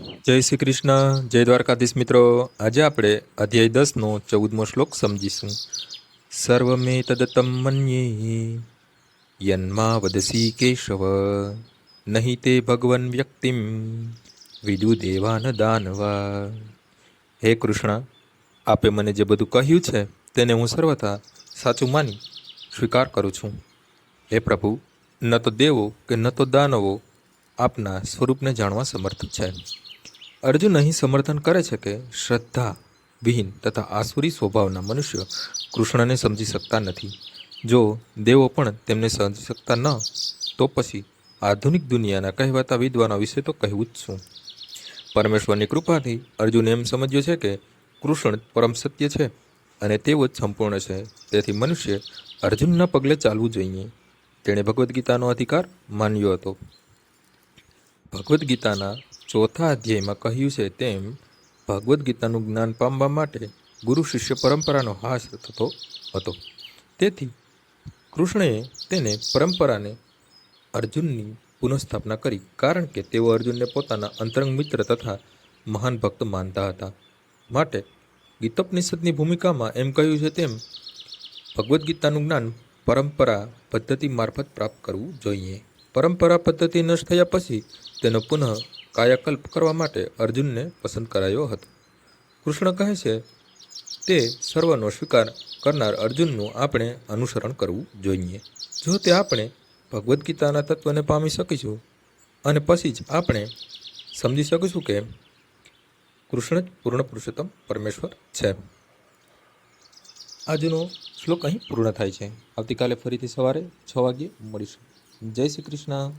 જય શ્રી કૃષ્ણ. જય દ્વારકાધીશ મિત્રો. આજે આપણે અધ્યાય દસનો ચૌદમો શ્લોક સમજીશું. સર્વમે તદતમ મન્યે યન્મા વદસી કેશવ. નહીં તે ભગવન વ્યક્તિમ વિદુ દેવાન દાનવા. હે કૃષ્ણ, આપે મને જે બધું કહ્યું છે તેને હું સર્વથા સાચું માની, સ્વીકાર કરું છું. હે પ્રભુ, ન તો દેવો કે ન તો દાનવો આપના સ્વરૂપને જાણવા સમર્થ છે. અર્જુન અહીં સમર્થન કરે છે કે શ્રદ્ધા, વિહીન તથા આસુરી સ્વભાવના મનુષ્ય કૃષ્ણને સમજી શકતા નથી. જો દેવો પણ તેમને સમજી શકતા ન, તો પછી આધુનિક દુનિયાના કહેવાતા વિદ્વાનો વિશે તો કહેવું જ શું? પરમેશ્વરની કૃપાથી અર્જુને એમ સમજ્યો છે કે કૃષ્ણ પરમ સત્ય છે અને તેઓ જ સંપૂર્ણ છે. તેથી મનુષ્ય અર્જુનના પગલે ચાલવું જોઈએ. તેણે ભગવદ્ ગીતાનો અધિકાર માન્યો હતો. ભગવદ્ ગીતાના ચોથા અધ્યાયમાં કહ્યું છે તેમ, ભગવદ્ ગીતાનું જ્ઞાન પામવા માટે ગુરુ શિષ્ય પરંપરાનો હાસ થતો હતો. તેથી, કૃષ્ણએ તેને પરંપરાને અર્જુનની પુનઃસ્થાપના કરી, કારણ કે તેઓ અર્જુનને પોતાના અંતરંગ મિત્ર તથા મહાન ભક્ત માનતા હતા. માટે, ગીતોપનિષદની ભૂમિકામાં એમ કહ્યું છે તેમ, ભગવદ્ ગીતાનું જ્ઞાન પરંપરા પદ્ધતિ મારફત પ્રાપ્ત કરવું જોઈએ. પરંપરા પદ્ધતિ નષ્ટ થયા પછી તેનો પુનઃ કાયાકલ્પ કરવા માટે અર્જુનને પસંદ કરાયો હતો. કૃષ્ણ કહે છે, તે સર્વનો સ્વીકાર કરનાર અર્જુનનું આપણે અનુસરણ કરવું જોઈએ. જો તે આપણે ભગવદ્ ગીતાના તત્વને પામી શકીશું, અને પછી જ આપણે સમજી શકીશું કે કૃષ્ણ જ પૂર્ણ પુરુષોત્તમ પરમેશ્વર છે. આજનો શ્લોક અહીં પૂર્ણ થાય છે. આવતીકાલે ફરીથી સવારે છ વાગ્યે મળીશું. જય શ્રી કૃષ્ણ.